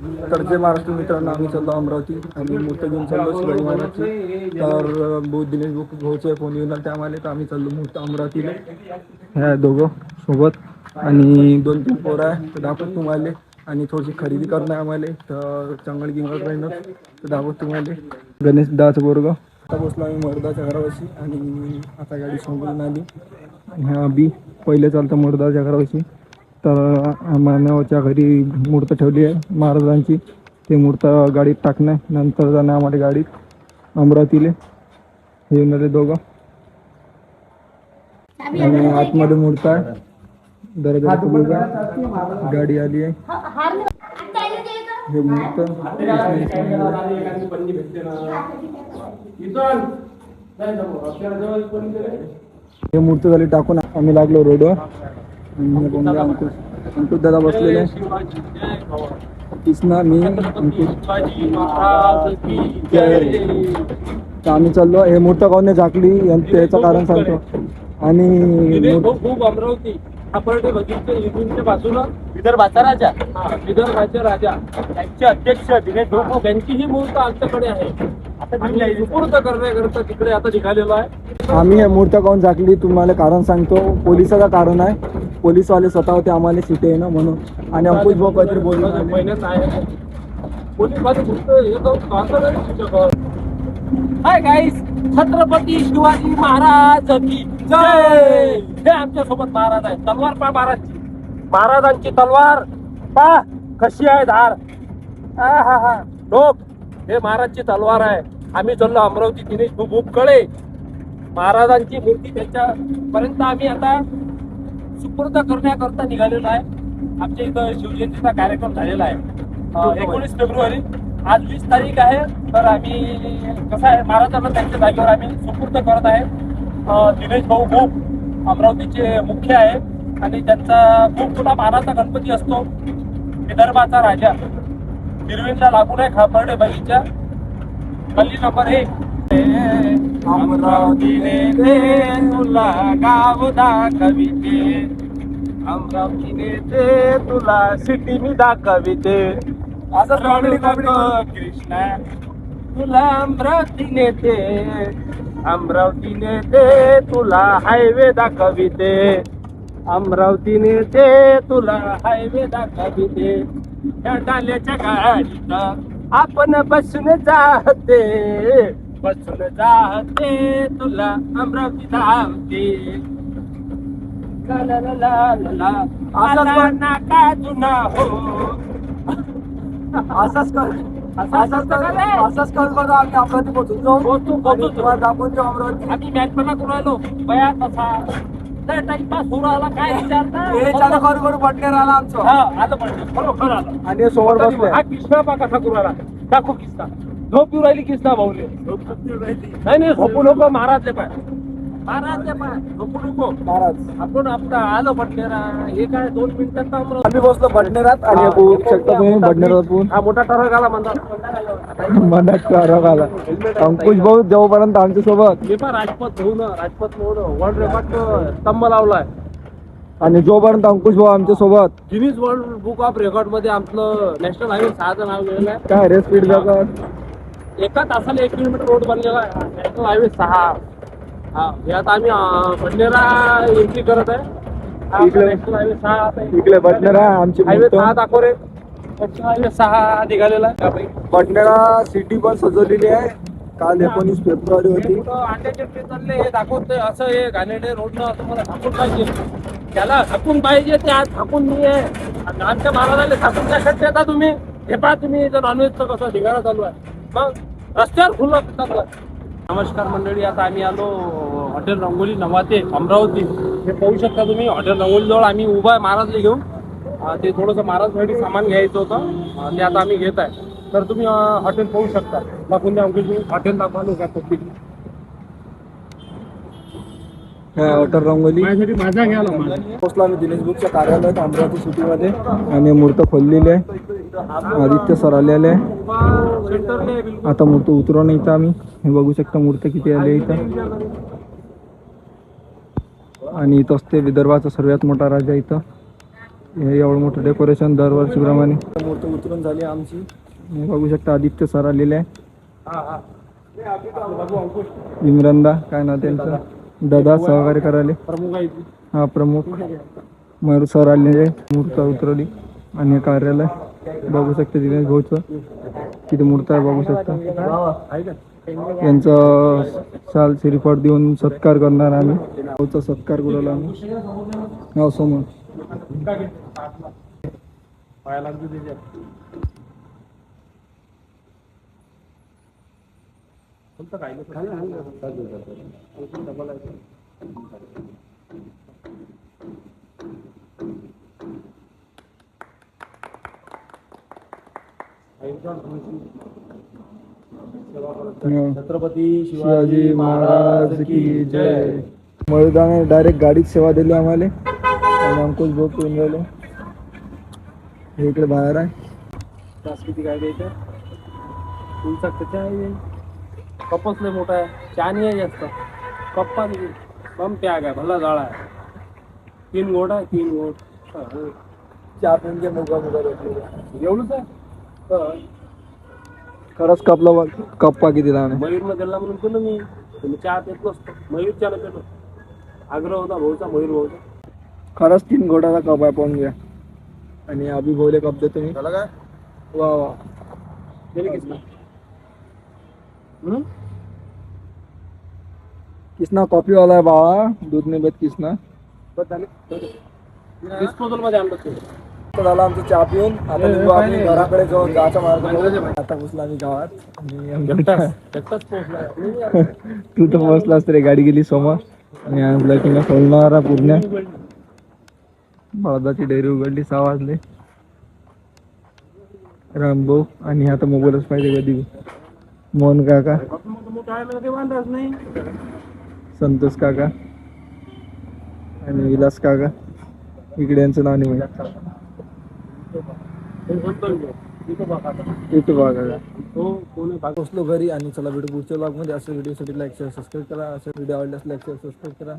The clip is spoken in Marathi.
तर जे महाराष्ट्र मित्रांनो आम्ही चाललो अमरावती. आणि मूर्त घेऊन चाललो शिवाजी महाराजची. तर अं, भाऊ दिनेश भाऊ भाऊचे फोन येऊन आले त्यामुळे तर आम्ही चाललो मूर्त अमरावतीला. ह्या दोघं सोबत. आणि दोन तीन पोरं आहे तर दाखवत तुम्हाला. आणि थोडीशी खरेदी करणं आहे आम्हाला. तर चांगलं गिंगल राहील तर दाखवत तुम्हाला. गणेश दास बोरग आता बसलो आम्ही मर्दाच्या घरापाशी. आणि आता गाडी समोरून आली. ह्या बी पहिले चालतं मर्दाच्या घरापाशी. तर मानवाच्या घरी मूर्त ठेवली आहे. महाराजांची. ते मूर्त गाडीत टाकणं. नंतर जाणं आम्हाला गाडीत. अमरावतीले. हे येऊन आले दोघं. आणि आतमध्ये मूर्त आहे. दरगाची पूजा. गाडी आली आहे. हे मूर्त हे मूर्त झाली टाकून आम्ही लागलो रोडवर. अंकुश दादा बसलेले कृष्णा मी अंकुश आम्ही चाललो हे मूर्त काऊन झाकली त्याचं कारण सांगतो आणि खूप अमरावती आपण बघितलं इथूनच्या बाजूला विदर्भाचा राजा विदर्भाचे राजा त्यांचे अध्यक्ष दिनेश भाऊ त्यांची ही मूर्त आमच्याकडे आहे करण्याकरता तिकडे आता निघालेलो आहे आम्ही हे मूर्त काऊन झाकली? तुम्हाला कारण सांगतो. पोलिसाचं कारण आहे. पोलीसवाले स्वतः होते आम्हाला सिटे ना म्हणून. आणि अंकुश भाऊ काहीतरी हे शिक्षक. हाय गाईस छत्रपती शिवाजी महाराज की जय. हे आमच्यासोबत महाराज आहे तलवार पा महाराजची. महाराजांची तलवार पा कशी आहे धार? हा हा हा. डोक. हे महाराजची तलवार आहे. आम्ही चाललो अमरावती दिनेश भूप कळे महाराजांची मूर्ती त्यांच्या पर्यंत आम्ही आता सुपूर्द करण्याकरता निघालेलो आहे. आमच्या इथं शिवजयंतीचा कार्यक्रम झालेला आहे. एकोणीस फेब्रुवारी. आज वीस तारीख आहे. तर आम्ही कसं आहे महाराजांना त्यांच्या जागेवर आम्ही सुपूर्द करत आहे. दिनेश भाऊ भूप अमरावतीचे मुख्य आहे. आणि त्यांचा खूप मोठा मानाचा गणपती असतो. विदर्भाचा राजा. हिरवीला लागून आहे खापर्डे बगीचा गल्ली नंबर एक. अमरावतीने ते तुला गाव दाखविते. अमरावतीने ते तुला सिटी मी दाखविते. असं कॉमेडी कॉमेडी कृष्णा. तुला अमरावतीने ते अमरावतीने ते तुला हायवे दाखविते. अमरावतीने ते तुला हायवे दाखविते. या डाल्याच्या गाडीत आपण बसून जाते. बसून जाते तुला अमरावती धावते ला ला ला ला ला ला असंच आला पण- नाका जुना हो असंच कर असंच कर असंच कर बघा आम्ही अमरावती पोहोचून जाऊ पोहोचू, पोहोचू. आणि तुम्हाला दाखवून देऊ अमरावती आम्ही मॅच पण करून राहिलो बया तसा लय टाइमपास होऊन राहिला काय विचारता हे चालू करू करू पटणार आला आमचं हा आलं पण बरोबर आलं आणि हे समोर बसलोय हा कृष्णा पा कसा करू राहिला दाखव किस्ता झोप येऊ राहिली किस्ता भाऊले? नाही नाही झोपू नको महाराजले पाय. महाराजले पाय झोपू नको. महाराज. आपण आपलं आलं पटलेरा हे काय दोन मिनिटात. आम्ही बसलो भटनेरात आणि बघू शकता तुम्ही भटनेरात पण हा मोठा टरक आला म्हणतात. मनात आरोप आला. अंकुश भाऊ जेव्हापर्यंत आमच्यासोबत मी पण राजपथ भाऊ ना राजपथ भाऊ वर्ल्ड रेकॉर्ड स्तंभ लावलाय. आणि जोपर्यंत अंकुश भाऊ आमच्यासोबत गिनीज वर्ल्ड बुक ऑफ रेकॉर्डमध्ये आपलं नॅशनल हायवे सहाचं नाव गेलेलं आहे काय रे स्पीड ब्रेकर एका तासाला एक किलोमीटर रोड बनलेला आहे. नॅशनल हायवे सहा. हा आता आम्ही भंडेरा एंट्री करत आहे. इकडे- नॅशनल हायवे सहा आता. इकडे आमची हायवे. सहा दाखवरे नॅशनल हायवे सहा निघालेला आहे. त्यापैकी. भटनेरा सिटी पण सजवलेली आहे. काल एकोणीस फेब्रुवारी होती. कुठं अंड्याचे ट्रे चालले हे दाखवतोय. असं हे रोडनं असं मला झाकून पाहिजे. त्याला झाकून पाहिजे ते आज झाकून आणि आमच्या महाराजाला झाकून कशात देता तुम्ही? हे पहा तुम्ही इथं नॉनव्हेजचं कसं ढिगारा चालू आहे. मग रस्त्यावर खुलं चालू नमस्कार मंडळी आता आम्ही आलो हॉटेल रंगोली नवाते अमरावती. हे पाहू शकता तुम्ही हॉटेल रंगोलीजवळ आम्ही उभा आहे महाराजला घेऊन. ते थोडंसं महाराजसाठी सामान घ्यायचं होतं. ते आता आम्ही घेत आहे. तर तुम्ही हॉटेल पाहू शकता. दाखवून द्या अंकुश हॉटेल दाखवा का हॉटेल रंगोली. पोहोचलो आम्ही दिनेश बुकच्या कार्यालयात अमरावती सिटीमध्ये. आणि मूर्त खोललेली आहे. आदित्य सर आलेले आहे. आता मूर्त उतरवून इथं आम्ही. हे बघू शकता मूर्त किती आले इथं. आणि इथं असते विदर्भाचा सर्वात मोठा राजा इथं. हे एवढं मोठं डेकोरेशन दरवर्षीप्रमाणे मूर्ती उतरून झाली आमची. हे बघू शकता आदित्य सर आलेले आहे. इम्रानदा काय ना त्यांचं? दादा सहकार्य करायला. प्रमुख आहे. हा प्रमुख. मयूर सर आलेले मूर्त उतरवली. आणि हे कार्यालय. बघू शकता दिनेश भाऊचं तिथे मूर्त आहे बघू शकता. यांचा शाल श्रीफळ देऊन सत्कार करणार आम्ही. भाऊचा सत्कार करू आम्ही. हो समोर. हो. छत्रपती शिवाजी महाराज की जय. मयुदाने डायरेक्ट गाडीत सेवा दिली आम्हाला. आणि अंकुश भाऊ पिऊन राहिले. हे इकडे बाहेर आहे. तास किती काय द्यायचं तुमचा कच्चा आहे. कपच लय मोठा आहे. चानी आहे जास्त. कप्पा कम त्याग आहे भल्ला जाळा आहे. तीन गोड आहे तीन मुगा मुगा एवढंच आहे? हा. खरंच कपला बघ- कप्पा किती लहान आहे. मयूरनं दिला म्हणून पिलो मी तुम्ही चहा पेत नसतो मयूर चहा पेलो आग्रह होता भाऊचा मयूर भाऊचा. खरंच तीन घोटाचा कप आहे पाहून घ्या. आणि अभि भाऊले कप देतो मी. झालं काय वा वा. किसना हम्म? किसना कॉफी वाला आहे बाबा? दूध नाही बेत किसना? झाले डिस्पोजलमध्ये आणलं ते आता झाला आमचं चहा पिऊन आता निघू आम्ही. घराकडे जाऊन जायचं मार्ग. आता आम्ही गावात आणि तू तर बसलास रे गाडी गेली समोर आणि ब्लॅकिंगला सोडणारा पूर्ण बळदाची डेअरी उघडली सहा वाजले रामभाऊ आणि आता मोबाईलच पाहिजे कधी मोहन काका. मोठं आहे मला काही वांधाच नाही संतोष काका. आणि विलास काका. इकडे यांचं नाव नाही माहीत. पण काका तो कोण पोचलो घरी आणि चला भेटू पुढच्या ब्लॉगमध्ये अशा व्हिडिओसाठी लाईक शेअर सबस्क्राईब करा. अशा व्हिडिओ आवडल्यास लाईक शेअर सबस्क्राईब करा.